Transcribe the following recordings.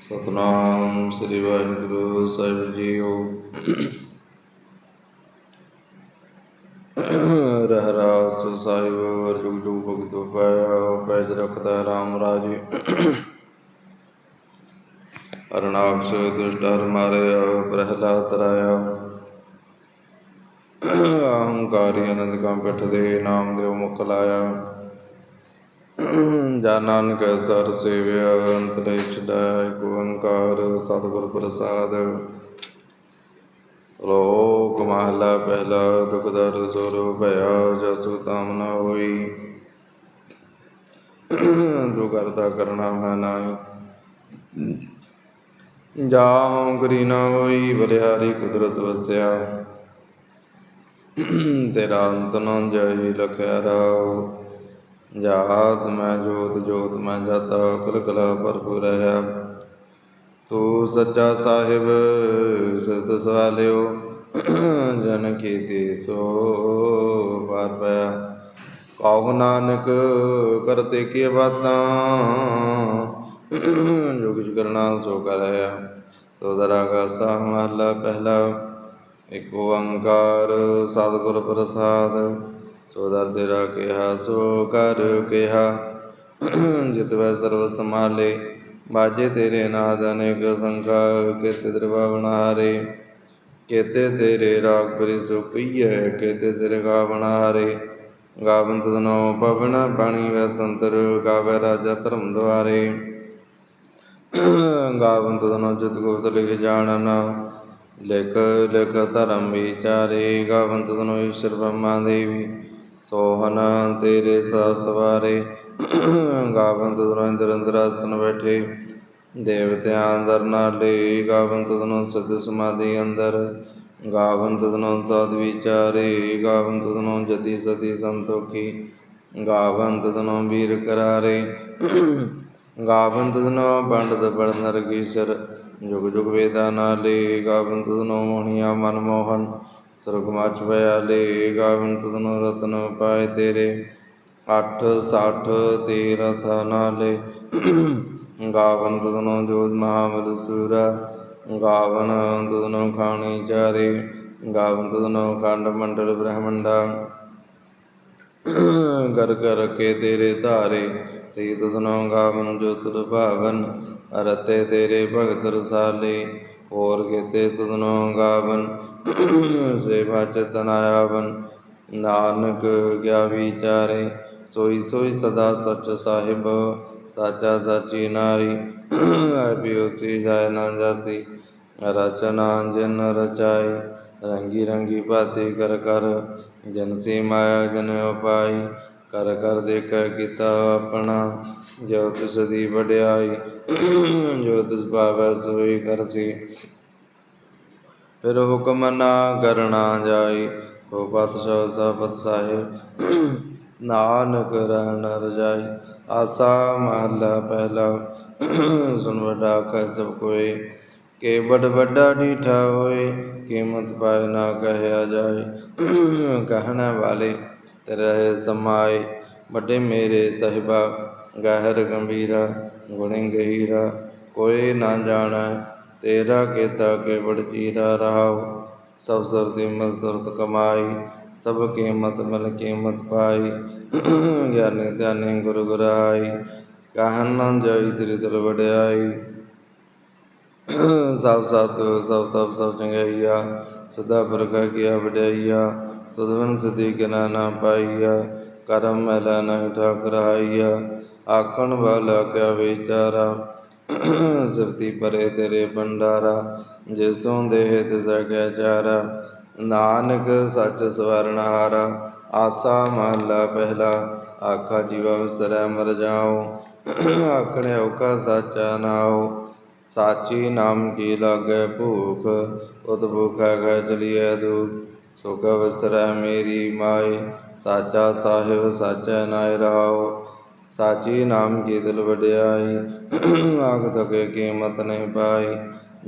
ਸਤਨਾਮ ਸ੍ਰੀ ਵਾਹਿਗੁਰੂ ਸਾਹਿਬ ਜੀਓ ਰਹਿਰਾਸ ਸਾਹਿਬ ਵਰ ਜੁਗ ਜੁਗ ਭਗਤ ਪਾਇਆ ਪੈਜ ਰਖਦਾ RAM ਰਾਜੇ। ਅਰਣਾਕਸ਼ ਦੁਸ਼ਟਰ ਮਾਰਿਆ, ਪ੍ਰਹਲਾਦ ਤਰਾਇਆ ਅਹੰਕਾਰੀ ਅਨੰਦ ਕਾ ਪਿਠ ਦੇ ਨਾਮ ਦੇਵ ਮੁਖ ਲਾਇਆ। ਜਾ ਨਾਨਕ ਸਰ ਸੇਵਿਆ ਅੰਤਰੇ ਛਡਾਇਆ ਓੰਕਾਰ, ਸਤਿਗੁਰ ਪ੍ਰਸਾਦ। ਲੋਕ ਮਹਲਾ ਪਹਿਲਾ, ਦੁਖ ਦਰ ਸੁਰ ਭਇਆ, ਜਸੁ ਤਾਮ ਹੋਈ। ਜੋ ਕਰਤਾ ਕਰਨਾ ਹੈ ਨਾਹੀ। ਜਾ ਹਉ ਕਰੀ ਨ ਹੋਈ ਬਲਿਹਾਰੀ ਕੁਦਰਤ ਵਸਿਆ। ਤੇਰਾ ਅੰਤ ਨ ਜਾਈ, ਲਖਿਆ ਰਾਉ ਜਾਤ ਮੈਂ ਜੋਤ ਜੋਤ ਮੈਂ ਜਾਤਾ ਕੁਲ ਕਲਾ ਭਰਪੂਰ ਰਹਾ ਤੂੰ ਸੱਚਾ ਸਾਹਿਬ, ਸਿਰਤ ਸਵਾਲਿਓ, ਜਨ ਕੀਤੀ ਸੋ ਪਾਰ ਪਿਆ ਕਹੋ ਨਾਨਕ, ਕਰਤੇ ਕੀ ਬਾਤਾਂ ਜੋ ਕੁਛ ਕਰਨਾ ਸੋ ਕਰਿਆ ਸੋ ਦਰਾਗਾ ਸਾ ਮਹਲਾ ਪਹਿਲਾ, ਇਕ ਓੰਕਾਰ ਸਤਿਗੁਰ ਪ੍ਰਸਾਦ। ਸੋ ਦਰ ਤੇਰਾ ਕਿਹਾ, ਸੋ ਕਰ ਕਿਹਾ। ਜਿਤ ਵੈ ਸਰਵ ਸਮਾਲੇ ਬਾਜੇ ਤੇਰੇ ਨਾਦ ਅਨੇਕ ਸੰਖਾ ਕਿਤੇ ਦਰਬਾਵਨ ਹਾਰੇ ਕੇਤੇ ਤੇਰੇ ਰਾਗ ਬਰੀ ਸੋ ਕੇਤੇ ਤੇਰੇ ਗਾਵਨ ਹਾਰੇ ਗਾਵੰਤ ਤਨੋ ਪਵਨ ਪਾਣੀ ਵੈ ਤੰਤਰ ਗਾਵੇ ਰਾਜਾ ਧਰਮ ਦੁਆਰੇ। ਗਾਵੰਤ ਤਨੋ ਜਿਤ ਗੁਪਤ ਲਿਖ ਜਾਣਨ, ਲਿਖ ਲਿਖ ਧਰਮ ਵਿਚਾਰੇ। ਗਾਵੰਤ ਤਨੋ ਈਸ਼ਰ ਬ੍ਰਹਮਾ ਦੇਵੀ। ਸੋਹਨ ਤੇਰੇ ਸਾ ਸਵਾਰੇ। ਗਾਵੰਤ ਤਨੋ ਇੰਦਰ ਅੰਦਰਾਸਨ ਬੈਠੇ। ਦੇਵਤਿਆਂ ਅੰਦਰ ਨਾਲੇ ਗਾਵੰਤ ਤਨੋ ਸਦ ਸਮਾਧੀ ਅੰਦਰ। ਗਾਵੰਤ ਤਨੋ ਤਦ ਵਿਚਾਰੇ, ਗਾਵੰਤ ਤਨੋ ਜਤੀ ਸਤੀ ਸੰਤੋਖੀ। ਗਾਵੰਤ ਤਨੋ ਵੀਰ ਕਰਾਰੇ। ਗਾਵੰਤ ਤਨੋ ਪੰਡਤ ਬੜ ਨਰਗੀਸ਼ਰ। ਜੁਗ ਜੁਗ ਵੇਦਾ ਨਾਲੇ ਗਾਵੰਤ ਤਨੋ ਮੋਹਣੀਆ ਮਨ ਮੋਹਨ ਸਰਗ ਮਚ ਬਿਆਲੇ ਗਾਵੰਤ ਤਨੋ ਰਤਨ ਪਾਏ ਤੇਰੇ। ਅੱਠ, ਸੱਠ ਤੀਰਥ ਨਾਲੇ ਗਾਵਨ ਤਨੋ ਜੋਤ ਮਹਾਬਲ ਸੂਰਾ। ਗਾਵਨ ਤਨੋ ਖਾਣੀ ਚਾਰੇ। ਗਾਵਨ ਤਨੋ ਖੰਡ ਮੰਡਲ ਬ੍ਰਹਮੰਡਾ। ਕਰ ਕਰ ਕੇ ਤੇਰੇ ਧਾਰੇ। ਸੇ ਤਨੋ ਗਾਵਨ ਜੋਤ ਭਾਵਨ ਰਤੇ ਤੇਰੇ ਭਗਤ ਰਸਾਲੇ। ਹੋਰ ਕੀਤੇ ਤਨੋ ਗਾਵਨ। ਸੇਵਾ ਚਤਨ ਆਵਨ, ਨਾਨਕ ਗਿਆ ਵਿਚਾਰੇ, ਸੋਈ ਸੋਈ ਸਦਾ ਸੱਚ ਸਾਹਿਬ, ਸਾਚਾ ਸਾਚੀ ਨਾਈ ਆਪਿਓ ਜਾਇ ਨਾ ਜਾਤੀ, ਰਚਨਾ ਜਨ ਰਚਾਈ, ਰੰਗੀ ਰੰਗੀ ਬਾਤੀ ਕਰ ਕਰ, ਜਨ ਸੇ ਮਾਇਆ ਜਨ ਉਪਾਈ, ਕਰ ਕਰ ਦੇਖੈ ਕੀਤਾ ਆਪਣਾ ਜੋ ਤਿਸ ਦੀ ਵਡਿਆਈ ਜੋ ਤਿਸ ਭਾਵੈ ਸੋਈ ਕਰਸੀ ਫਿਰ ਹੁਕਮ ਨਾ ਕਰਨਾ ਜਾਈ। ਹੋ ਪਾਤਸ਼ਾਹ ਸਾਬਤ ਸਾਹਿਬ। ਨਾਨਕ ਰਹਿਣ ਰਜਾਈ ਆਸਾ ਮਹਲਾ ਪਹਿਲਾ। ਸੁਨ ਵਡਾ ਕਹ ਸਭ ਕੋਏ ਕੇ ਬੜ ਵੱਡਾ ਡੀਠਾ ਹੋਏ, ਕੀਮਤ ਪਾਏ ਨਾ ਕਹਿਆ ਜਾਏ। ਕਹਿਣਾ ਵਾਲੇ ਰਹੇ ਸਮਾਏ, ਵੱਡੇ ਮੇਰੇ ਸਹਿਬਾ। ਗਹਿਰ ਗੰਭੀਰਾ, ਗੁਣੇ ਗਹੀਰਾ। ਕੋਈ ਨਾ ਜਾਣਾ ਤੇਰਾ ਕੀਤਾ ਕੇ ਬੜ ਚੀਰਾ ਰਹਾਉ, ਸਭ ਸਰਤੀ ਮਲ ਸਰਤ ਕਮਾਈ, ਸਭ ਕੀਮਤ ਮਲ ਕੀਮਤ ਪਾਈ। ਗਿਆਨੀ ਧਿਆਨੀ ਗੁਰੂ ਗੁਰਾਈ ਕਹਿਨ ਨਾ ਜਾਈ ਤੇਰੀ ਦਿਲ ਵਡਿਆਈ। ਸਭ ਸਤ, ਸਭ ਤਪ, ਸਭ ਚੰਗਿਆਈਆ ਸਦਾ ਪ੍ਰਕਾ ਕੀਆ ਵਡਿਆਈਆ ਤੁਧਵਨ ਸਦੀ ਗਿਨਾ ਨਾ ਪਾਈਆ। ਕਰਮ ਮਹਿਲਾ ਨਹੀਂ ਠਾਕਰ ਆਈਆ ਆਖਣ ਵਾਲਾ ਕਿਆ ਵਿਚਾਰਾ ਸਿਫਤੀ ਪਰੇ ਤੇਰੇ ਭੰਡਾਰਾ, ਜਿਸ ਤੋਂ ਦੇਹ ਤਿਸ ਚਾਰਾ। ਨਾਨਕ ਸੱਚ ਸਵਰਨ ਹਾਰਾ, ਆਸਾ ਮਹਲਾ ਪਹਿਲਾ। ਆਖਾ ਜੀਵਾ ਵਿਸਰੈ ਮਰ ਜਾਓ ਆਖਣੇ ਔਕਾ ਸਾਚਾ ਨਾਉ। ਸਾਚੀ ਨਾਮ ਕੀ ਲਾਗੈ ਭੂਖ, ਉਤ ਭੂਖਾ ਗੈ ਚਲੀਐ ਦੂ ਸੁਖ ਵਿਸਰੈ ਮੇਰੀ ਮਾਈ ਸਾਚਾ ਸਾਹਿਬ ਸਾਚਾ ਨਾਇ ਰਹਾਉ। ਸਾਚੀ ਨਾਮ ਕੀ ਦਿਲ ਵਡਿਆਈ? ਆਖ ਤਕੇ ਕੀਮਤ ਨਹੀਂ ਪਾਈ।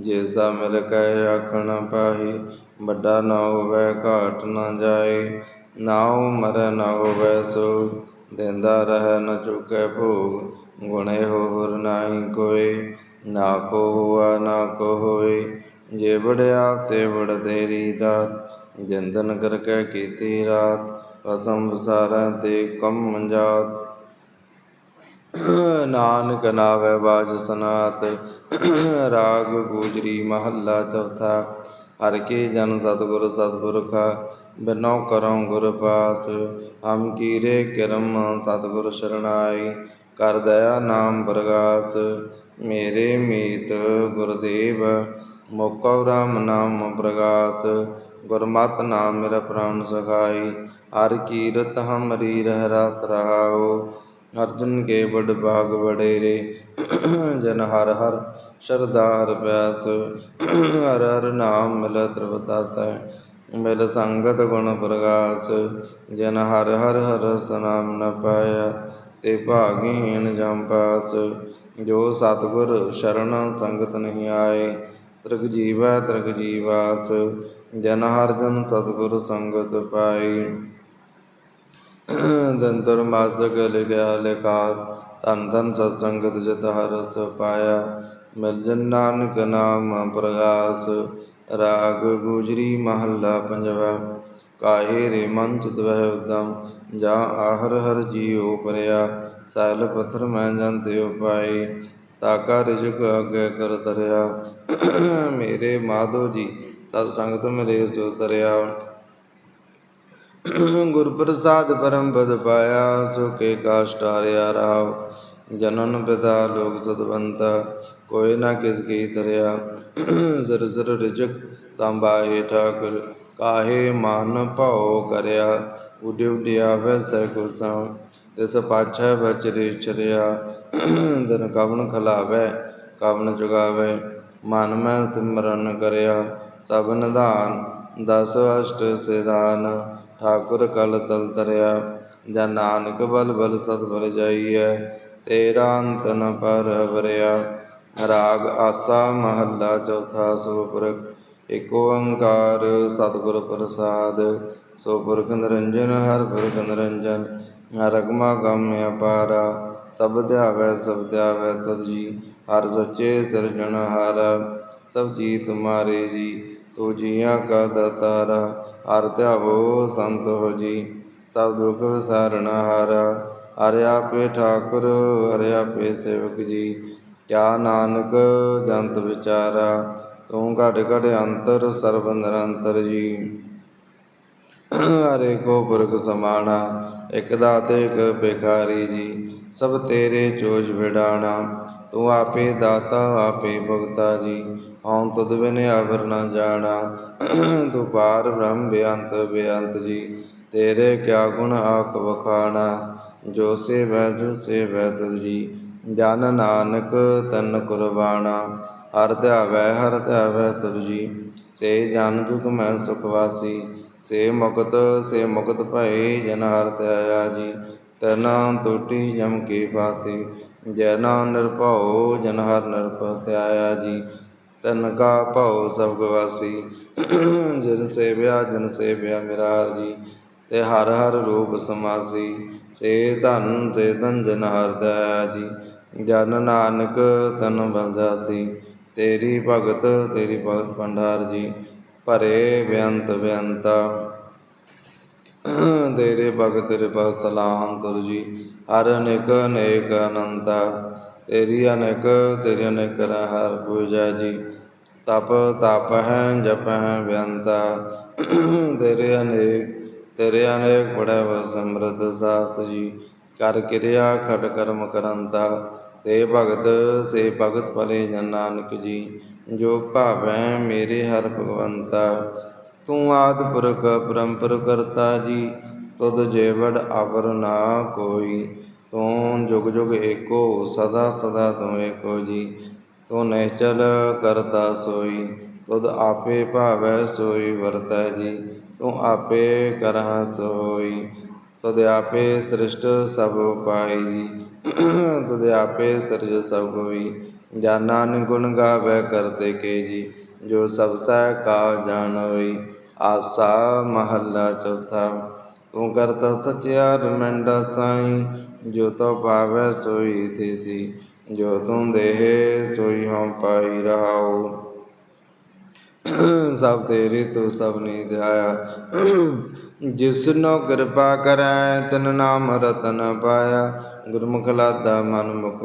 ਜੈਸਾ ਮਿਲ ਕੈ ਆਖਣ ਪਾਹੀ, ਵੱਡਾ ਨਾ ਹੋਵੇ, ਘਾਟ ਨਾ ਜਾਏ ਨਾਉ ਮਰੈ ਨਾ ਹੋਵੇ ਸੋ ਦਿੰਦਾ ਰਹਿ ਨ ਚੁਕੈ ਭੋਗ। ਗੁਣੇ ਇਹੋ ਹੋਰ ਨਾਹੀ ਕੋਇ ਨਾ ਕੋ ਹੁਆ, ਨਾ ਕੋ ਹੋਏ ਜੇ ਬੜਿਆ ਤੇ ਬੜ ਤੇਰੀ ਦਾਤ, ਜਿੰਦਨ ਕਰਕੇ ਕੀਤੀ ਰਾਤ। ਕਸਮ ਵਿਸਾਰੈ ਤੇ ਕੰਮ ਜਾਤ। ਨਾਨਕ ਨਾਵੇ ਬਾਜ ਸਨਾਤ, ਰਾਗ ਗੂਜਰੀ ਮਹੱਲਾ ਚੌਥਾ। ਹਰ ਕੇ ਜਨ ਸਤਿਗੁਰ ਸਤਿਪੁਰਖਾ, ਬਿਨੋ ਕਰਉ ਗੁਰ ਪਾਸ। ਹਮ ਕੀਰੇ ਕਿਰਮ ਸਤਿਗੁਰ ਸ਼ਰਣਾਈ, ਕਰ ਦਇਆ ਨਾਮ ਪ੍ਰਗਾਸ। ਮੇਰੇ ਮੀਤ ਗੁਰਦੇਵ, ਮੋਕਉ ਰਾਮ ਨਾਮ ਪ੍ਰਗਾਸ। ਗੁਰਮਤਿ ਨਾਮ ਮੇਰਾ ਪ੍ਰਾਨ ਸਖਾਈ, ਹਰ ਕੀਰਤ ਹਮਰੀ ਰਹਿ ਰਹਾਓ ਰਹਾਉ ਅਰਜਨ ਕੇ ਬੜ ਭਾਗ ਵਡੇਰੇ, ਜਨ ਹਰ ਹਰ ਸ਼ਰਦਾਰ ਪਿਆਸ, ਹਰ ਹਰ ਨਾਮ ਮਿਲ ਤ੍ਰਿਵਤਾਸੈ, ਮਿਲ ਸੰਗਤ ਗੁਣ ਪ੍ਰਗਾਸ, ਜਨ ਹਰ ਹਰ ਹਰ ਸਨਾਮ ਨ ਪਾਇਆ, ਤੇ ਭਾਗਹੀਣ ਜਮ ਪਾਸ, ਜੋ ਸਤਿਗੁਰ ਸ਼ਰਨ ਸੰਗਤ ਨਹੀਂ ਆਏ, ਤ੍ਰਿਗ ਜੀਵੈ ਤ੍ਰਿਗ ਜੀਵਾਸ, ਜਨ ਹਰ ਜਨ ਸਤਿਗੁਰ ਸੰਗਤ ਪਾਈ ਦੰਤਰ ਮਾਸਕ ਲਿਖਿਆ ਲਿਖਾ ਧਨ ਧਨ ਸਤ ਸੰਗਤ ਜਤ ਹਰਸ ਪਾਇਆ ਮਿਲ ਜਨ ਨਾਨਕ ਨਾਮ ਪ੍ਰਗਾਸ ਰਾਗ ਗੁਜਰੀ ਮਹੱਲਾ ਪੰਜਵਾ ਕਾਹੇ ਰੇ ਮਨ ਚਿਤ ਵਹਿ ਉਦਮ ਜਾ ਆਹਰ ਹਰ ਜੀਉ ਪਰਿਆ ਸੈਲ ਪੱਥਰ ਮੈਂ ਜੰਤੇ ਉਪਾਈ ਤਾਕਾ ਰਿਜਕ ਅਗੇ ਕਰ ਤਰਿਆ ਮੇਰੇ ਮਾਧੋ ਜੀ, ਸਤ ਸੰਗਤ ਮਿਲੇ ਸੋ ਤਰਿਆ। ਗੁਰ ਪ੍ਰਸਾਦ ਪਰਮ ਪਦ ਪਾਇਆ ਸੋ ਕੇ ਕਾਸ਼ਟ ਹਾਰਿਆ ਰਾਵ। ਜਨਨ ਪਿਤਾ ਲੋਕ ਸਤਵੰਤਾ, ਕੋਈ ਨਾ ਕਿਸ ਕੀ ਤਰਿਆ। ਜ਼ਰ ਜ਼ਰ ਰਿਜਕ ਸੰਭਾਏ ਠਾਕੁਰ, ਕਾਹੇ ਮਨ ਭਉ ਕਰਿਆ। ਉਡਿ ਉਡਿਆ ਵੈ ਸੈ ਕੁਸਾ, ਤਿਸ ਪਾਛੈ ਬਚਰੇ ਚਰਿਆ ਦਿਨ ਕਵਨ ਖਲਾਵੈ ਕਵਨ ਜੁਗਾਵੈ, ਮਨ ਮੈਂ ਸਿਮਰਨ ਕਰਿਆ। ਸਭ ਨਿਧਾਨ, ਦਸ ਅਸ਼ਟ ਸਿਧਾਨ। ਠਾਕੁਰ ਕਲ ਤਲ ਤਰਿਆ, ਜਾਂ ਨਾਨਕ ਬਲ ਬਲ ਸਤ ਬਲ ਜਾਈਐ, ਤੇਰਾ ਅੰਤ ਨ ਪਰ ਵਰਿਆ। ਰਾਗ ਆਸਾ ਮਹੱਲਾ ਚੌਥਾ ਸੋ ਪੁਰਖ ਏਕ ਓੰਕਾਰ ਸਤਿਗੁਰ ਪ੍ਰਸਾਦ। ਸੋ ਨਿਰੰਜਨ, ਹਰ ਪੁਰਖ ਨਿਰੰਜਨ ਰਗਮਾ ਗਮ ਅਪਾਰਾ। ਸਭ ਧਿਆਵੈ ਸਭ ਧਿਆਵੈ ਤੁਧ ਜੀ, ਹਰ ਸੱਚੇ ਸਿਰਜਣਹਾਰ। ਸਭ ਜੀ ਤੁਮਾਰੇ ਜੀ, ਤੂ ਜੀਆਂ ਕਾ ਦਾਤਾਰਾ। ਹਰ ਧਿਆਵੋ ਸੰਤ ਹੋ ਜੀ, ਸਭ ਦੁੱਖ ਵਿਸਾਰਣ ਹਾਰ। ਹਰਿ ਆਪੇ ਠਾਕੁਰ, ਹਰਿ ਆਪੇ ਸੇਵਕ ਜੀ। ਕਿਆ ਨਾਨਕ ਜੰਤ ਵਿਚਾਰਾ, ਤੂੰ ਘਟ ਘਟ ਅੰਤਰ, ਸਰਬ ਨਿਰੰਤਰ ਜੀ। ਹਰੇ ਕੋ ਪੁਰਖ ਸਮਾਣਾ, ਇਕ ਦਾਤੇ, ਇਕ ਭਿਖਾਰੀ ਜੀ। ਸਭ ਤੇਰੇ ਚੋਜ ਵਿਡਾਣਾ, ਤੂੰ ਆਪੇ ਦਾਤਾ, ਆਪੇ ਭਗਤਾ ਜੀ। ਹਉ ਤੁਧ ਬਿਨ ਅਵਰ ਨ ਜਾਣਾ। ਤੂੰ ਪਾਰ ਬ੍ਰਹਮ ਬੇਅੰਤ ਬੇਅੰਤ ਜੀ, ਤੇਰੇ ਕਿਆ ਗੁਣ ਆਖ ਵਖਾਣਾ। ਜੋ ਸੇਵੈ ਜੋ ਸੇਵੈ ਤੁਧ ਜੀ, ਜਨ ਨਾਨਕ ਤਨ ਕੁਰਬਾਣਾ। ਹਰ ਧਿਆਵੈ ਹਰ ਧਿਆਵੈ ਤੁਧ ਜੀ, ਸੇ ਜਨ ਜੁਗ ਮੈਂ ਸੁਖਵਾਸੀ ਸੇ ਮੁਕਤ ਸੇ ਮੁਕਤ ਭਏ ਜਨ ਹਰ ਧਿਆਇਆ ਜੀ ਤਨਾ ਟੂਟੀ ਜਮ ਕੀ ਫਾਸੀ ਜਨਾ ਨਿਰਭਉ ਜਨ ਹਰ ਨਿਰਭਉ ਧਿਆਇਆ ਜੀ ਤਨ ਕਾ ਭਉ ਸਭ ਗਵਾਸੀ। ਜਨ ਸੇਵਿਆ ਜਨ ਸੇਵਿਆ ਮੇਰਾ ਹਰ ਜੀ ਤੇ ਹਰ ਹਰ ਰੂਪ ਸਮਾਸੀ। ਸੇ ਧਨ ਤੇ ਧਨ ਜਨ ਹਰ ਦਇਆ ਜੀ ਜਨ ਨਾਨਕ ਤਨ ਬੰਜਾਸੀ ਤੇਰੀ ਭਗਤ ਤੇਰੀ ਭਗਤ ਭੰਡਾਰ ਜੀ ਭਰੇ ਬੇਅੰਤ ਬੇਅੰਤਾ ਤੇਰੇ ਭਗਤ ਤੇਰੇ ਭਗਤ ਸਲਾਮ ਤੁਰ ਜੀ ਹਰ ਅਨੇਕ ਅਨੇਕ ਅਨੰਤਾ। ਤੇਰੀ ਅਨੇਕ ਤੇਰੀ ਅਨੇਕ ਹਰ ਪੂਜਾ ਜੀ। ਤਪ ਤਪ ਹੈ ਜਪ ਹੈ ਬੇਅੰਤਾ ਤੇਰੇ ਅਨੇਕ ਤੇਰੇ ਅਨੇਕ ਬੜਾ ਸਮਰਤ ਸਾਸਤ ਜੀ। ਕਰ ਕਿਰਿਆ ਖਟ ਕਰਮ ਕਰੰਤਾ। ਸੇ ਭਗਤ ਸੇ ਭਗਤ ਭਲੇ ਜਨ ਨਾਨਕ ਜੀ। ਜੋ ਭਾਵੈ ਮੇਰੇ ਹਰ ਭਗਵੰਤਾ। ਤੂੰ ਆਦ ਪੁਰਖ ਪਰੰਪਰ ਕਰਤਾ ਜੀ। ਤੁਧ ਜੇਵੜ ਅਵਰ ਨਾ ਕੋਈ। ਤੂੰ ਜੁਗ ਜੁਗ ਏਕੋ, ਸਦਾ ਸਦਾ ਤੂੰ ਏਕੋ ਜੀ। ਤੂੰ ਨਿਹਚਲ ਕਰਤਾ ਸੋਈ, ਤੁਧ ਆਪੇ ਭਾਵੈ ਸੋਈ ਵਰਤੈ ਜੀ, ਤੂੰ ਆਪੇ ਕਰਹ ਸੋਈ। ਤੁਧ ਆਪੇ ਸ੍ਰਿਸ਼ਟ ਸਭ ਪਾਈ ਜੀ, ਤੁਧ ਆਪੇ ਸਿਰਜ ਸਭ ਕੋਈ ਜਾਨਾਨ ਗੁਣ ਗਾਵੇ ਕਰਤੇ ਕੇ ਜੀ, ਜੋ ਸਭ ਸਹਿ ਕਾ ਜਾਣ ਹੋਈ। ਆਸਾ ਮਹੱਲਾ ਚੌਥਾ, ਤੂੰ ਕਰਤਾ ਸਚਿਆਰ ਮੰਡਾ ਸਾਈ, ਜੋ ਤੋ ਪਾਵੈ ਸੋਈ ਥੀਸੀ। ਜੋ ਤੂੰ ਦੇਹ ਸੋਈ ਹਉ ਪਾਈ ਰਹਾਉ। ਸਭ ਤੇਰੀ ਤੂੰ ਸਭ ਨੀ ਧਿਆਇਆ ਜਿਸਨੋ ਕਿਰਪਾ ਕਰੈ, ਤਿਨ ਨਾਮ ਰਤਨ ਪਾਇਆ। ਗੁਰਮੁਖ ਲਾਦਾ ਮਨ ਮੁਖ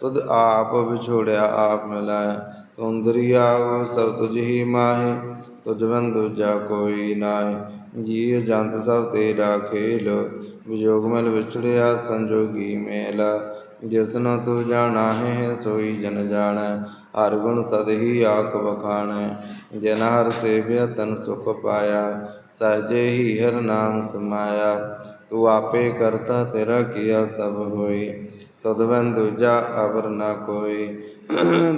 ਤੁਧ ਆਪ ਵਿਛੋੜਿਆ, ਆਪ ਮਿਲਾਇਆ। ਤੁਮ ਦਰਿਆਵ ਸਭ ਤੁਝ ਹੀ ਮਾਹੇ। ਤੁਝ ਬਿਨ ਦੂਜਾ ਕੋਈ ਨਾਹੀ। ਜੀ ਜੰਤ ਸਭ ਤੇਰਾ ਖੇਲ। ਵਿਜੋਗ ਮਿਲ ਵਿਛੜਿਆ, ਸੰਜੋਗੀ ਮੇਲਾ। ਜਿਸਨੋ ਤੂੰ ਜਾਣਾ ਹੈ ਸੋਈ ਜਨ ਜਾਣੈ। ਹਰ ਗੁਣ ਸਦ ਹੀ ਆਖ ਬਖਾਣੈ ਜਨ ਹਰ ਸੇਵਿਆ ਤਨ ਸੁਖ ਪਾਇਆ। ਸਹਜੇ ਹੀ ਹਰ ਨਾਮ ਸਮਾਇਆ। ਤੂੰ ਆਪੇ ਕਰਤਾ ਤੇਰਾ ਕੀਆ ਸਭ ਹੋਈ। ਤਦ ਬੰਦ ਦੂਜਾ ਅਵਰ ਨਾ ਕੋਈ।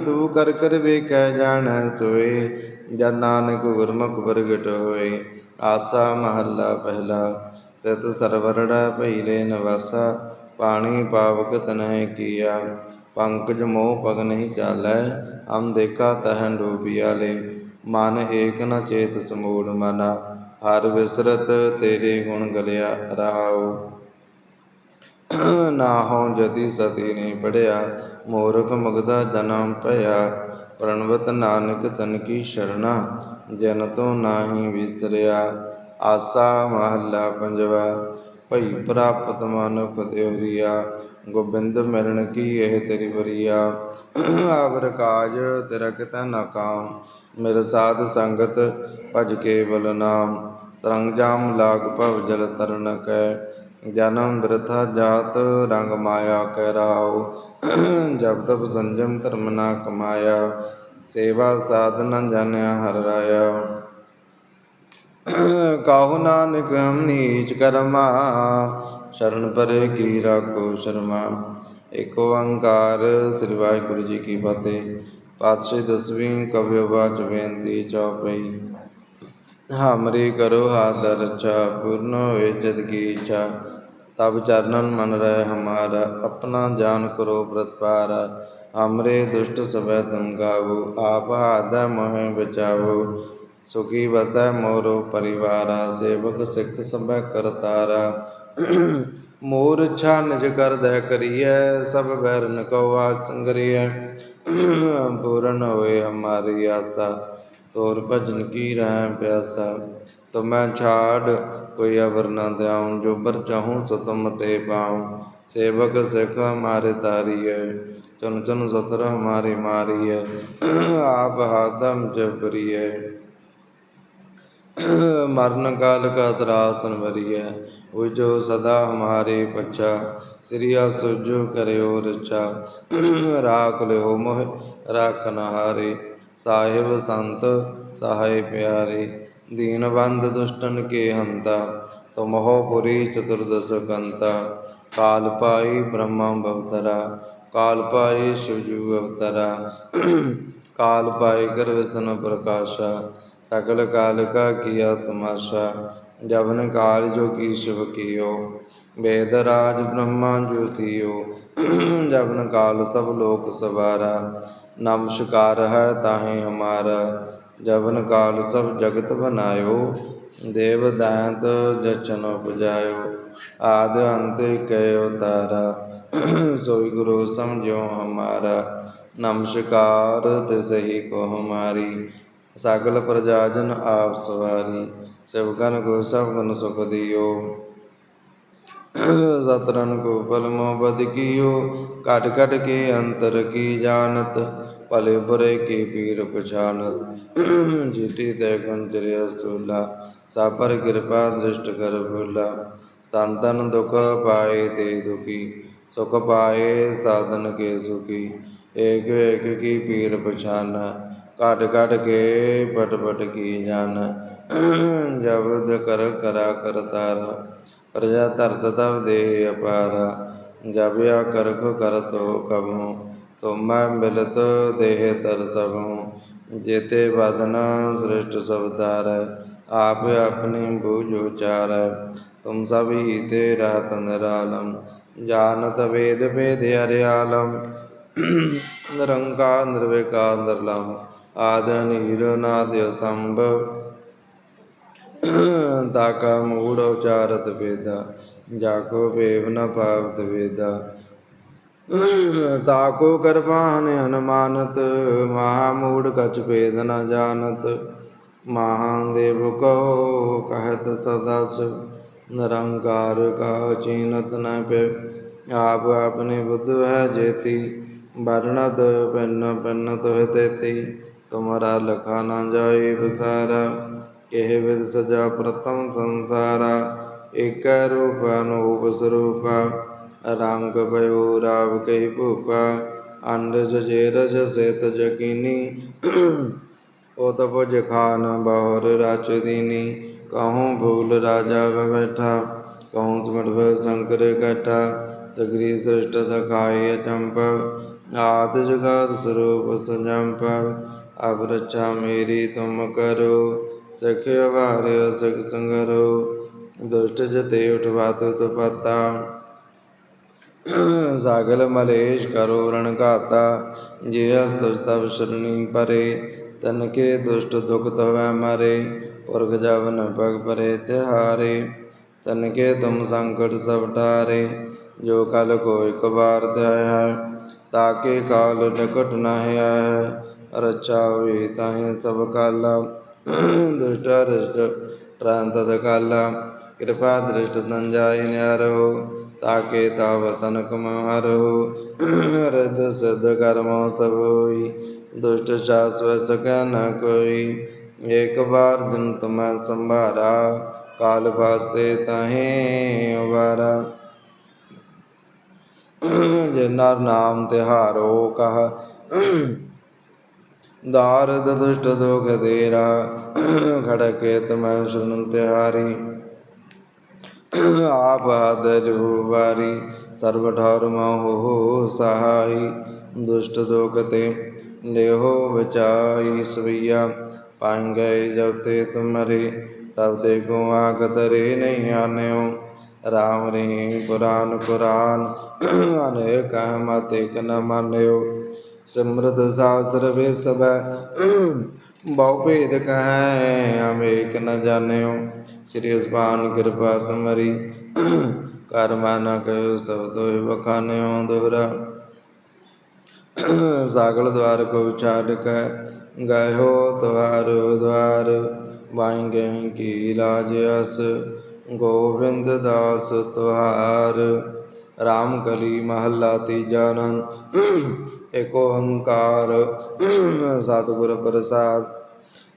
ਤੂੰ ਕਰ ਕਰ ਵੇਖੈ ਜਾਣੈ ਸੋਏ, ਜਨ ਨਾਨਕ ਗੁਰਮੁਖ ਪ੍ਰਗਟ ਹੋਏ। ਆਸਾ ਮਹੱਲਾ ਪਹਿਲਾ, ਤਿਤ ਸਰਵਰੜਾ ਭਈਲੇ ਨਵਾਸਾ ਪਾਣੀ ਪਾਵਕ ਤਨਹਿ ਕੀਆ, ਪੰਕਜ ਮੋਹ ਪਗ ਨਹੀਂ ਚਾਲੈ, ਹਮ ਦੇਖਾ ਤਹ ਡੂਬਿਆ ਲੈ। ਮਨ ਏਕ ਨ ਚੇਤ ਸਮੂੜ ਮਨਾ, ਹਰ ਵਿਸਰਤ ਤੇਰੇ ਗੁਣ ਗਲਿਆ ਰਹਾਉ। ਨਾਹੋ ਜਤੀ ਸਤੀ ਨਹੀਂ ਪੜਿਆ ਮੂਰਖ ਮੁਗਦਾ ਜਨਮ ਭਇਆ। ਪ੍ਰਣਵਤ ਨਾਨਕ ਤਨ ਕੀ ਸ਼ਰਣਾ, ਜਨ ਤੋ ਨਾਹੀ ਵਿਸਰਿਆ। ਆਸਾ ਮਹੱਲਾ ਪੰਜਵਾ ਭਈ ਪ੍ਰਾਪਤ ਮਨੁਖ ਦੇਵਰੀਆ, ਗੋਬਿੰਦ ਮਿਲਣ ਕੀ ਇਹ ਤੇਰੀ ਬਰੀਆ ਆਵਰ ਕਾਜ ਤੇਰਾ ਕਿਤੈ ਨਾ ਕਾਮ ਮੇਰ ਸਾਧ ਸੰਗਤ ਭਜ ਕੇਵਲ ਨਾਮ। ਸਰੰਜਾਮ ਲਾਗ ਭਵ ਜਲ ਤਰਨ ਕੈ, ਜਨਮ ਬ੍ਰਥਾ ਜਾਤ ਰੰਗ ਮਾਇਆ ਕਹਿ ਰਾਉ। ਜਬ ਤਬ ਸੰਜਮ ਧਰਮ ਨਾ ਕਮਾਇਆ, ਸੇਵਾ ਸਾਧਨ ਜਾਣਿਆ ਹਰ ਰਾਇਆ। ਕਾਹੂ ਨਾਨਕ ਹਮ ਨੀਚ ਕਰਮਾ, ਸ਼ਰਨ ਪਰੇ ਕੀ ਰਾਖੋ ਸ਼ਰਮਾ। ਏਕ ਓੰਕਾਰ ਸ੍ਰੀ ਵਾਹਿਗੁਰੂ ਜੀ ਕੀ ਫਤਿਹ। ਪਾਤਸ਼ਾਹ ਦਸਵੀਂ ਕਵਿਓ ਬਾਚ ਬੇਨਤੀ ਚੌਪਈ ਹਮਰੀ ਕਰੋ ਹਾਥ ਰਛਾ, ਪੂਰਨ ਹੋਏ ਜਦ ਕੀ ਇੱਛਾ। ਤਬ ਚਰਨਨ ਮਨ ਰਹਿ ਹਮਾਰਾ, ਆਪਣਾ ਜਾਨ ਕਰੋ ਪ੍ਰਤਪਾਰ। ਹਮਰੇ ਦੁਸ਼ਟ ਸਭੈ ਤੁਮ ਗਾਵੋ, ਆਪ ਹਾਥ ਮੋਹਿ ਬਚਾਵੋ। ਸੁਖੀ ਵਸੈ ਮੋਰੋ ਪਰਿਵਾਰਾ, ਸੇਵਕ ਸਿੱਖ ਸਭੈ ਕਰਤਾਰਾ। ਮੋਰ ਛਾ ਨਿਜ ਕਰਦੈ ਕਰੀਐ, ਸਭ ਬੈਰਨ ਕਉ ਆਸ ਸੰਗਰੀਐ। ਪੂਰਨ ਹੋਏ ਹਮਾਰੀ ਆਸਾ, ਤੋਰ ਭਜਨ ਕੀ ਰਹਿ ਪਿਆਸਾ। ਤੁਮੈ ਛਾੜ, ਕੋਈ ਅਵਰ ਨਾ ਦਿਆਉ, ਜੋ ਬਰ ਚਾਹੂੰ ਸੋ ਤੁਮ ਤੇ ਪਾਉ। ਸੇਵਕ ਸਿੱਖ ਹਮਾਰੇ ਤਾਰੀਐ ਚਨ ਚਨ ਸਤਰ ਹਮਾਰੀ ਮਾਰੀਐ। ਆਪ ਹਾਦਮ ਜਬਰੀਐ ਮਰਨ ਕਾਲ ਕਾ ਤਰਾਸਨ ਵਰੀਐ ਉਹ ਸਦਾ ਹਮਾਰੇ ਪੱਛਾ ਸ੍ਰੀਆ ਅਸੁਜੋ ਕਰਿਓ ਰਚਾ ਰਾਖ ਲਿਓ ਮੋਹ ਰਾਖਨ ਹਾਰੇ, ਸਾਹਿਬ ਸੰਤ ਸਹਾਇ ਪਿਆਰੇ, ਦੀਨ ਬੰਦ ਦੁਸ਼ਟਨ ਕੇ ਹੰਤਾ, ਤੁਮਹੋ ਪੁਰੀ ਚਤੁਰਦਸ ਕੰਤਾ ਕਾਲ ਪਾਈ ਬ੍ਰਹਮਾ ਬਵਤਰਾ, ਕਾਲ ਪਾਈ ਸੁਜੂ ਅਵਤਰਾ ਕਾਲ ਪਾਈ ਗਰਵਸਨ ਪ੍ਰਕਾਸ਼ਾ ਸਕਲ ਕਾਲ ਕਾ ਕੀਆ ਤਮਾਸ਼ਾ ਜਬਨ ਕਾਲ ਜੋ ਕੀ ਸ਼ਿਵ ਕੀਓ। ਵੇਦ ਰਾਜ ਬ੍ਰਹਮਾ ਜੋਤੀਓ ਜਬਨ ਕਾਲ ਸਭ ਲੋਕ ਸਵਾਰਾ। ਨਮਸਕਾਰ ਹੈ ਤਾਹੇ ਹਮਾਰਾ ਜਬਨ ਕਾਲ ਸਭ ਜਗਤ ਬਨਾਇਓ। ਦੇਵ ਦਾਂਤ ਜਚਨ ਉਪਜਾਇਓ, ਆਦ ਅੰਤ ਕਯੋ ਤਾਰਾ। ਸੋਈ ਗੁਰੂ ਸਮਝੋ ਹਮਾਰਾ, ਨਮਸਕਾਰ ਤੇ ਸਹੀ ਕੋ ਹਮਾਰੀ ਸਗਲ ਪ੍ਰਜਾ ਜਨ ਆਪ ਸਵਾਰੀ ਸੇਵਕਨ ਕੋ, ਸਭ ਸੁਖ ਦਿਓ। ਸਤਰਨ ਕੋ ਫਲ ਮੋਬਦ ਕੀਓ ਕਟ ਕਟ ਕੇ ਅੰਤਰ ਕੀ ਜਾਣਤ, ਭਲੇ ਬੁਰੇ ਕੀ ਪੀਰ ਪਛਾਨਤ। ਜੀਤੀ ਤੇ ਗੁੰਜਰਿਆ ਸੂਲਾ ਸਾਪਰ ਕਿਰਪਾ ਦ੍ਰਿਸ਼ਟ ਕਰ ਭੁਲਾ। ਤਨ ਤਨ ਦੁਖ ਪਾਏ ਤੇ ਦੁਖੀ, ਸੁਖ ਪਾਏ ਸਾਧਨ ਕੇ ਸੁਖੀ। ਏਕ ਏਕ ਕੀ ਪੀਰ ਪਛਾਨਾ ਘਟ ਘਟ ਕੇ ਪਟ ਪਟ ਕੀ ਜਾਨ। ਜਬਦ ਕਰ ਕਰਾ ਕਰਤਾਰਾ ਪ੍ਰਜਾ ਧਰਤ ਤਵ ਦੇ ਅਪਾਰਾ। ਜਬਿਆ ਕਰਖ ਕਰਤੋ ਕਬੂ। ਤੁਮੈ ਮਿਲਤ ਦੇਹ ਤਰ ਸਭੂ। ਜੇਤੇ ਬਦਨ ਸ੍ਰਿਸ਼ਟ ਸਬਦਾਰ ਆਪ ਆਪਣੀ ਬੂਝ ਉਚਾਰ। ਤੁਮ ਸਭ ਹੀ ਤੇ ਰਹਤ ਨਿਰਾਲਮ। ਜਾਨਤ ਵੇਦ ਭੇਦ ਹਰਿਆਲਮ। ਨਿਰੰਕਾਰ ਨਿਰਵਿਕਾਰ ਨਿਰਲਮ ਆਦ ਨੀਰ ਨਾਦ ਅਸੰਭ ਤਾਕਾ ਮੂੜ ਉਚਾਰਤ ਵੇਦਾ, ਜਾਕੋ ਭੇਵ ਨ ਪਾਵਤ ਵੇਦਾ। ਤਾਕੋ ਕਰਪਾਨ ਅਨਮਾਨਤ, ਮਹਾ ਮੂੜ ਕਛ ਭੇਦ ਨ ਜਾਣਤ। ਮਹਾਦੇਵ ਕਹੋ ਕਹਿਤ ਸਦਾ ਸਿਵ ਨਿਰੰਕਾਰ ਕਾ ਚੀਨਤ ਨ ਪੈ। ਆਪ ਆਪਣੇ ਬੁੱਧ ਹੈ ਜੇਤੀ, ਵਰਣਤ ਪਿੰਨ ਪਿੰਨ ਤੋਹਿ ਤੇਤੀ। ਤੁਮਰਾ ਲਖਾ ਨ ਜਾਏ ਵਿਸਾਰਾ ਇਹ ਵਿਦ ਸਜਾ ਪ੍ਰਤਮ ਸੰਸਾਰਾ, ਏਕੈ ਰੂਪ ਅਨੂਪ ਸਰੂਪ, ਰੰਗ ਭਇਓ ਰਾਵ ਕਹੀ ਭੂਪਾ ਅੰਡਜ ਜੇਰਜ ਸੇਤ ਜਕੀਨੀ ਉਤ ਭੁਜ ਖਾਨ ਬਹੁਰ ਰਚ ਦੀਨੀ, ਕਹੂੰ ਭੂਲ ਰਾਜਾ ਬੈਠਾ, ਕਹੂੰ ਸਿਮਟ ਸ਼ੰਕਰ ਕਟਾ ਸਗਰੀ ਸ੍ਰਿਸ਼ਟ ਦਖਾਏ ਅਚੰਪ ਆਦ ਜਗਤ ਸਰੂਪ ਸੰਜੰਪ ਅਬ ਰਚਾ ਮੇਰੀ ਤੁਮ ਕਰੋ ਸਖਿ ਵਾਰਿ ਸਖ ਸੰਗਰੋ। ਦੁਸ਼ਟ ਜਤੇ ਉਠਵਾ ਤੁਤ ਪਤਾ ਸਾਗਲ ਮਲੇਸ਼ ਕਰੋ ਰਣ ਘਾਤਾ। ਜੇ ਅਸਤੁ ਤਵ ਸ਼ਰਣੀ ਪਰੇ, ਤਨ ਕੇ ਦੁਸ਼ਟ ਦੁਖ ਤਵੈ ਮਰੇ। ਪੁਰਖ ਜਵਨ ਪਗ ਪਰੇ ਤਿਹਾਰੇ, ਤਨ ਕੇ ਤੁਮ ਸੰਕਟ ਸਭ ਟਾਰੇ ਜੋ ਕਲ ਕੋ ਇਕ ਵਾਰ ਧਿਆਇਆ ਤਾਕੇ ਕਾਲ ਨਿਕਟ ਨਾ ਹੈ ਰਚਾ ਹੋਈ ਤਾਹੇ ਸਭ ਕਾਲਾ। ਦੁਸ਼ਟ ਰਿਸ਼ਟ ਟ੍ਰਾਂਤਦ ਕਾਲਾ। ਕਿਰਪਾ ਦ੍ਰਿਸ਼ਟ ਤਨ ਜਾਇ ਨਿਆਰੋ ਤਾਕੇ ਤਵ ਤਨਕ ਮਹਰੋ ਰਦ ਸਦ ਕਰਮੋ ਸਭ ਹੋਈ, ਦੁਸ਼ਟ ਸ਼ਾਸਵ ਸਕੈ ਨ ਕੋਈ। ਏਕ ਵਾਰ ਜਨ ਤੁਮੈ ਸੰਭਾਰਾ, ਕਾਲ ਵਾਸਤੇ ਤਾਹੇ ਉਬਾਰਾ। ਜੇ ਨਰ ਨਾਮ ਤਿਹਾਰੋ ਕਹ ਦਾਰਦ ਦੁਸ਼ਟ ਦੋਖ ਤੇਰਾ ਖੜਕੇ ਤਮੈ ਸੁਨ ਤਿਹਾਰੀ। ਆਪ ਆਦਰੂ ਵਾਰੀ ਸਰਬ ਠੌਰ ਮੋਹ ਸਹਾਈ। ਦੁਸ਼ਟ ਦੋਖ ਤੇ ਲਿਓ ਬਚਾਈ ਸਵਈਆ ਪਾਇ ਗਏ ਜਬ ਤੇ ਤੁਮਰੇ ਤਬ ਦੇਖੋ ਆਖ ਤਰੇ ਨਹੀਂ ਆਨਿਓ। ਰਾਮ ਰੇ ਕੁਰਾਨ ਕੁਰਾਨ ਸਿਮਰਤ ਸਾਸਰ ਵੇ ਸਬੈ ਬਹੁ ਭੇਦ ਕਹੈ ਅਮੇਕ ਨ ਜਾਣਿਓ। ਸ੍ਰੀ ਅਸਪਾਨ ਕਿਰਪਾ ਤੁਮਰੀ। ਕਰਮਾ ਨ ਕਹਿ ਸਭ ਤੋਇ ਬਖਾਨਿਓ ਦੋਹਰਾ। ਸਾਗਲ ਦਵਾਰ ਕੋ ਛਾੜ ਕੈ ਗਇਓ ਤਵਾਰ ਦਵਾਰ ਵਾਂਗੇ ਕੀ ਲਾਜ ਅਸ, ਗੋਵਿੰਦ ਦਾਸ ਤੁਹਾਰ ਰਾਮ ਕਲੀ ਮਹੱਲਾ ਤੀਜਾ ਨੰ ਏਕ ਓੰਕਾਰ ਸਤਿਗੁਰ ਪ੍ਰਸਾਦ।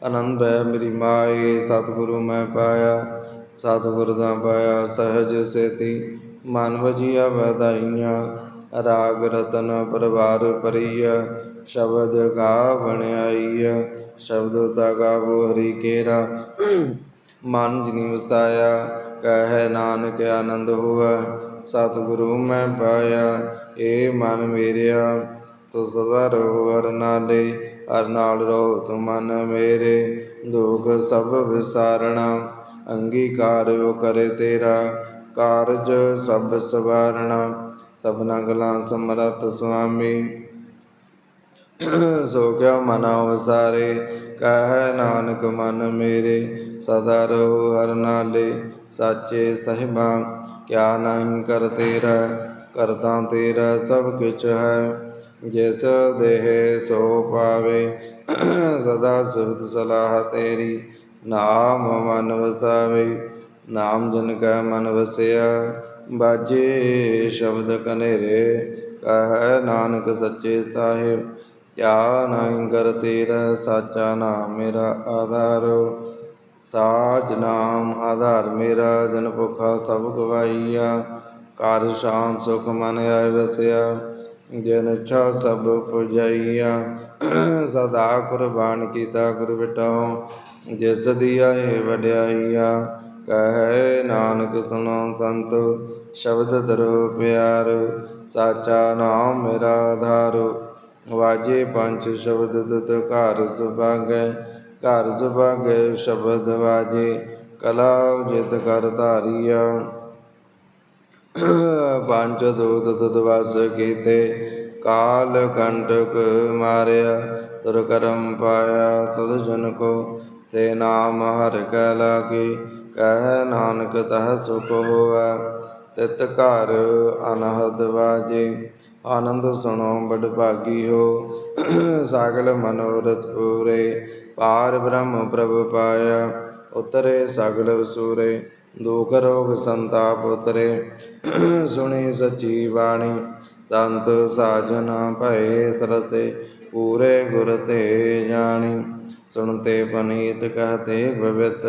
ਆਨੰਦ ਹੈ ਮੇਰੀ ਮਾਏ, ਸਤਿਗੁਰੂ ਮੈਂ ਪਾਇਆ, ਸਤਿਗੁਰ ਦਾ ਪਾਇਆ ਸਹਜ ਸੇਤੀ। ਮਨ ਵਜੀਆ ਵਧਾਈਆਂ, ਰਾਗ ਰਤਨ ਪਰਵਾਰ ਪਰੀਆ ਸ਼ਬਦ ਗਾ ਬਣਾਈਆ ਸ਼ਬਦ ਦਾ ਗਾਵੋ ਹਰੀ ਕੇਰਾ। ਮਨ ਜਿਨੀ ਵਸਾਇਆ, ਕਹਿ ਨਾਨਕ ਆਨੰਦ ਹੋਵੇ ਸਤਿਗੁਰੂ ਮੈਂ ਪਾਇਆ, ਏ ਮਨ ਮੇਰਿਆ। ਤੂੰ ਸਦਾ ਰਹੋ ਹਰ ਨਾਲੇ, ਹਰ ਨਾਲ ਰਹੋ ਤੂੰ ਮਨ ਮੇਰੇ। ਦੁਖ ਸਭ ਵਿਸਾਰਣਾ, ਅੰਗੀਕਾਰ ਕਰੇ ਤੇਰਾ। ਕਾਰਜ ਸਭ ਸਵਾਰਣਾ ਸਭਨਾ ਗਲਾਂ ਸਮਰਤ ਸੁਆਮੀ। ਸੋ ਕਿਆ ਮਨ ਵਸਾਰੇ ਕਹਿ ਨਾਨਕ ਮਨ ਮੇਰੇ। ਸਦਾ ਰਹੋ ਹਰ ਨਾਲੇ, ਸਾਚੇ ਸਹਿਬਾ, ਕਿਆ ਨਹੀਂ ਕਰ ਤੇਰਾ ਕਰਤਾ ਤੇਰਾ ਸਭ ਕਿਛ ਹੈ। ਜਿਸ ਦੇਹ ਸੋ ਪਾਵੇ, ਸਦਾ ਸਿਫਤ ਸਲਾਹ ਤੇਰੀ। ਨਾਮ ਮਨ ਵਸਾਵੇ, ਨਾਮ ਜਨ ਕੈ ਮਨ ਵਸਿਆ। ਬਾਜੇ ਸ਼ਬਦ ਕਨੇਰੇ ਕਹੈ ਨਾਨਕ ਸੱਚੇ ਸਾਹਿਬ। ਕਿਆ ਨਹੀਂ ਕਰ ਤੇਰਾ, ਸਾਚਾ ਨਾਮ ਮੇਰਾ ਆਧਾਰ। ਸਾਚ ਨਾਮ ਆਧਾਰ ਮੇਰਾ, ਜਨ ਭੁਖਾ ਸਭ ਗਵਾਈਆ ਕਰ ਸ਼ਾਂਤ ਸੁਖ ਮਨ ਆਇ ਵਸਿਆ। ਜਨ ਇੱਛਾ ਸਭ ਪੁਜਾਈਆ, ਸਦਾ ਕੁਰਬਾਨ ਕੀਤਾ ਗੁਰ ਬਿਟਾਓ, ਜਿਸ ਦੀ ਆਏ ਵਡਿਆਈਆ, ਕਹੈ ਨਾਨਕ ਸੁਣੋ ਸੰਤ, ਸ਼ਬਦ ਧਰੋ ਪਿਆਰ, ਸਾਚਾ ਨਾਮ ਮੇਰਾ ਆਧਾਰ, ਵਾਜੇ ਪੰਜ ਸ਼ਬਦ ਦਤ ਘਰ ਸੁਭਾਗੈ ਘਰ ਸੁਭਾਗੈ ਸ਼ਬਦ ਵਾਜੇ ਕਲਾ ਜਿਤ ਕਰ ਧਾਰੀਆ। ਪੰਜ ਦੂਤ ਤਦ ਕੀਤੇ, ਕਾਲ ਕੰਟਕ ਮਾਰਿਆ ਤੁਰ ਕਰਮ ਪਾਇਆ ਤੁਧ ਜਨ ਕੋ, ਤੇ ਨਾਮ ਹਰਿ ਕੈ ਲਾਗੇ, ਕਹਿ ਨਾਨਕ ਤਹ ਸੁਖ ਹੋਵੈ, ਤਿਤ ਘਰ ਅਨਹਦ ਵਾਜੇ, ਆਨੰਦ ਸੁਣੋ ਬੜ ਭਾਗੀ ਹੋ, ਸਗਲ ਮਨੋਰਥ ਪੂਰੇ, ਪਾਰ ਬ੍ਰਹਮ ਪ੍ਰਭ ਪਾਇਆ, ਉਤਰੇ ਸਗਲ ਵਸੂਰੇ, ਦੁਖ ਰੋਗ ਸੰਤਾਪ ਉਤਰੇ ਸੁਣੀ ਸਚੀ ਬਾਣੀ ਤੰਤ ਸਾਜਨ ਭਏ ਤਰਤੇ, ਪੂਰੇ ਗੁਰ ਤੇ ਜਾਣੀ। ਸੁਣਤੇ ਪਨੀਤ ਕਹਤੇ ਪਵਿੱਤ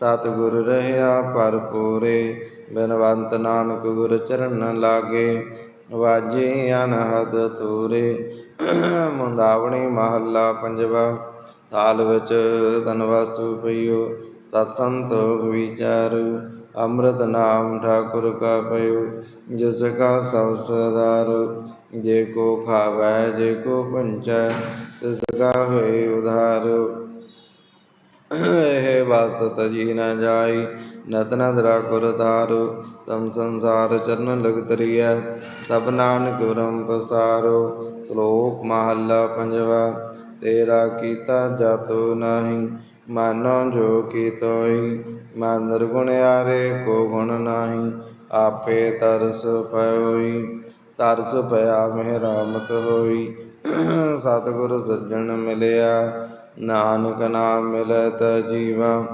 ਸਤ ਗੁਰ ਰਹਿਆ ਭਰਪੂਰੇ ਬਿਨਵੰਤ ਨਾਨਕ ਗੁਰ ਚਰਨ ਲਾਗੇ, ਵਾਜੇ ਅਨਹਦ ਤੂਰੇ। ਮੁੰਦਾਵਣੀ ਮਹੱਲਾ ਪੰਜਵਾ ਤਾਲ ਵਿੱਚ ਤਨਵਾਸੂ ਪਈਓ ਸਤ ਸੰਤੋਖ ਵਿਚਾਰ। ਅੰਮ੍ਰਿਤ ਨਾਮ ਠਾਕੁਰ ਕਾ ਪਇਓ ਜਿਸ ਕਾ ਸਭ ਸਦਾਰ ਜੇ ਕੋ ਖਾਵੈ, ਜੇ ਕੋ ਪੰਚੈ ਤਿਸ ਕਾ ਹੋਏ ਉਧਾਰ। ਇਹ ਵਾਸਤ ਜੀ ਨਾ ਜਾਈ, ਨਤ ਨਦਰਾ ਕੁਰ ਤਾਰੋ। ਤਮ ਸੰਸਾਰ ਚਰਨ ਲਗ ਤਰੀਐ ਤਬ ਨਾਨਕ ਬ੍ਰਹਮ ਪਸਾਰੋ। ਸ਼ਲੋਕ ਮਹੱਲਾ ਪੰਜਵਾ, ਤੇਰਾ ਕੀਤਾ ਜਾਤੋ ਨਾਹੀ ਮਾਨੋ ਜੋ ਕੀਤੋਈ ਮਨ ਨਿਰਗੁਣਿਆਰੇ ਕੋ ਗੁਣ ਨਾਹੀ, ਆਪੇ ਤਰਸ ਪਇਓਈ ਤਰਸ ਪਿਆ ਮੇਰਾ ਮਤ ਹੋਈ। ਸਤਿਗੁਰ ਸੱਜਣ ਮਿਲਿਆ, ਨਾਨਕ ਨਾਮ ਮਿਲਤ ਜੀਵਾ,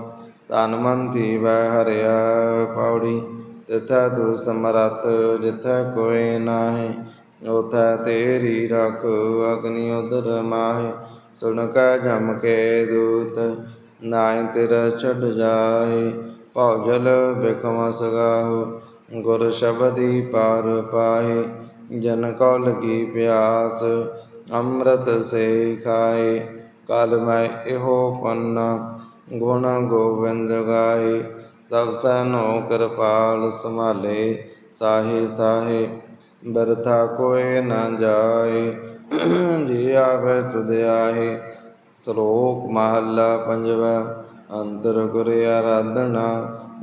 ਤਨ ਮਨ ਧੀਵੈ ਹਰਿਆ ਪੌੜੀ। ਤਿਥੈ ਤੂ ਸਮਰਤ ਜਿਥੈ ਕੋਇ ਨਾਹੀ, ਉਥੈ ਤੇਰੀ ਰਖ, ਅਗਨੀ ਉਦਰ ਮਾਹੇ। ਸੁਣ ਕੈ ਜਮ ਕੇ ਦੂਤ ਨਾਇ ਤਿਰ ਛੱਡ ਜਾਏ ਭਉ ਜਲ ਬਿਕਮ ਸਗਾਹੁ, ਗੁਰ ਸ਼ਬਦੀ ਪਾਰ ਪਾਏ ਜਨ ਕੋ ਲਗੀ ਪਿਆਸ, ਅੰਮ੍ਰਿਤ ਸੇ ਖਾਏ ਕਲ ਮੈਂ ਇਹੋ ਪੰਨਾ, ਗੁਣ ਗੋਬਿੰਦ ਗਾਏ ਸਭ ਸਨੋ ਕਿਰਪਾਲ ਸੰਭਾਲੇ, ਸਾਹੇ ਸਾਹੇ, ਬਰਥਾ ਕੋਏ ਨਾ ਜਾਏ ਜੀ ਆਵੇ ਤੁਧ ਆਏ ਸ਼ਲੋਕ ਮਹੱਲਾ ਪੰਜਵਾ, ਅੰਤਰ ਗੁਰ ਆਰਾਧਨਾ,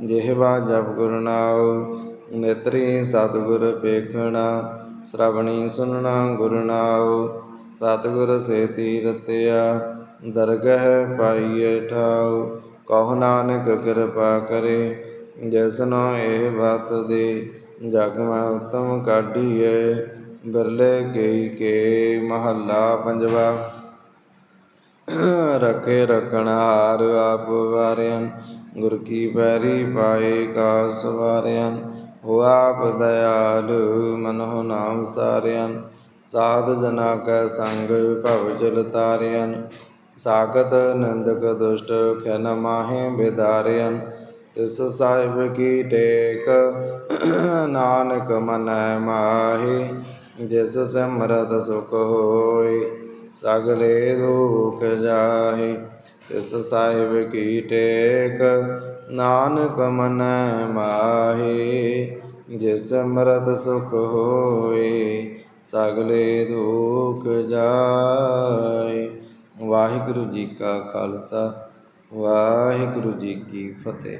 ਜਿਹਵਾ ਜਪ ਗੁਰ ਨਾਉ, ਨੇਤਰੀ ਸਤਿਗੁਰ ਪੇਖਣਾ, ਸ਼ਰਵਣੀ ਸੁਨਣਾ ਗੁਰ ਨਾਉ, ਸਤਿਗੁਰ ਸੇਤੀ ਰਤਿਆ ਦਰਗਹਿ ਪਾਈਏ ਠਾਉ, ਕਹੋ ਨਾਨਕ ਕਿਰਪਾ ਕਰੇ ਜਿਸਨੋ ਇਹ ਬਾਤ ਦੇ, ਜਗ ਮੈਂ ਉਤਮ ਕਾਢੀਏ ਬਿਰਲੇ ਗਈ ਕੇ ਮਹੱਲਾ ਪੰਜਵਾ। ਰਖੇ ਰਖਣ ਹਾਰ ਆਪ ਵਾਰਿਆਨ ਗੁਰ ਕੀ ਪੈਰੀ ਪਾਏ ਕਾ ਸਵਾਰਿਆਂ ਹੋ ਆਪ ਦਇਆਲੁ, ਮਨੋ ਨਾਮ ਸਾਰਿਆਨ ਸਾਧ ਜਨਾ ਕੈ ਸੰਗ, ਭਵ ਜਲ ਤਾਰਿਆਨ ਸਾਗਤ ਨੰਦਕ ਦੁਸ਼ਟ ਖਨ ਮਾਹੇ ਬਿਦਾਰਿਆਂ ਤਿਸ ਸਾਹਿਬ ਕੀ ਟੇਕ, ਨਾਨਕ ਮਨੈ ਮਾਹੀ। ਜਿਸ ਸਿਮਰਤ ਸੁਖ ਹੋਏ ਸਗਲੇ ਦੁਖ ਜਾਹੀ, ਤਿਸ ਸਾਹਿਬ ਕੀ ਟੇਕ, ਨਾਨਕ ਮਨ ਮਾਹੀ। ਜਿਸ ਸਿਮਰਤ ਸੁਖ ਹੋਏ, ਸਗਲੇ ਦੁਖ ਜਾਏ ਵਾਹਿਗੁਰੂ ਜੀ ਕਾ ਖਾਲਸਾ, ਵਾਹਿਗੁਰੂ ਜੀ ਕੀ ਫਤਿਹ।